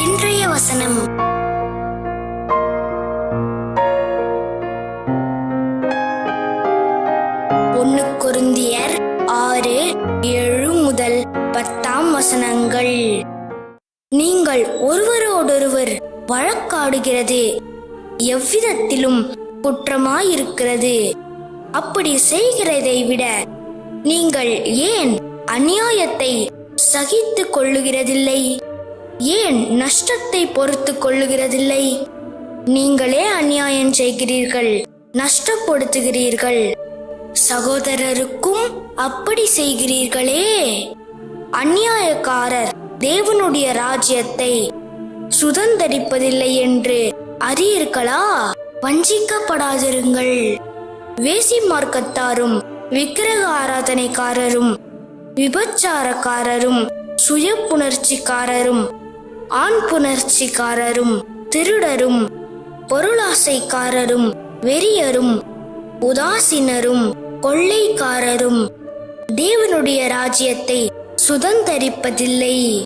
இன்றைய வசனம். ஒன்னு கொருந்தியர் ஆறு ஏழு முதல் பத்தாம் வசனங்கள். நீங்கள் ஒருவரோடொருவர் வழக்காடுகிறது எவ்விதத்திலும் குற்றமாயிருக்கிறது. அப்படி செய்கிறதை விட நீங்கள் ஏன் அநியாயத்தை சகித்து கொள்ளுகிறதில்லை. ஏன் நஷ்டத்தை பொறுத்து கொள்ளுகிறதில்லை? நீங்களே அநியாயம் செய்கிறீர்கள் நஷ்டப்படுத்துகிறீர்கள். சகோதரருக்கும் அப்படி செய்கிறீர்களே. அந்நியாயக்காரர் தேவனுடைய ராஜ்யத்தை சுதந்தரிப்பதில்லை என்று அறியீர்களா? வஞ்சிக்கப்படாதிருங்கள். வேசி மார்க்கத்தாரும் விக்கிரக ஆராதனைக்காரரும் விபச்சாரக்காரரும் சுய புணர்ச்சிக்காரரும் ஆண் புணர்ச்சிக்காரரும் திருடரும் பொருளாசைக்காரரும் வெறியரும் உதாசீனரும் கொள்ளைக்காரரும் தேவனுடைய ராஜ்யத்தை சுதந்தரிப்பதில்லை.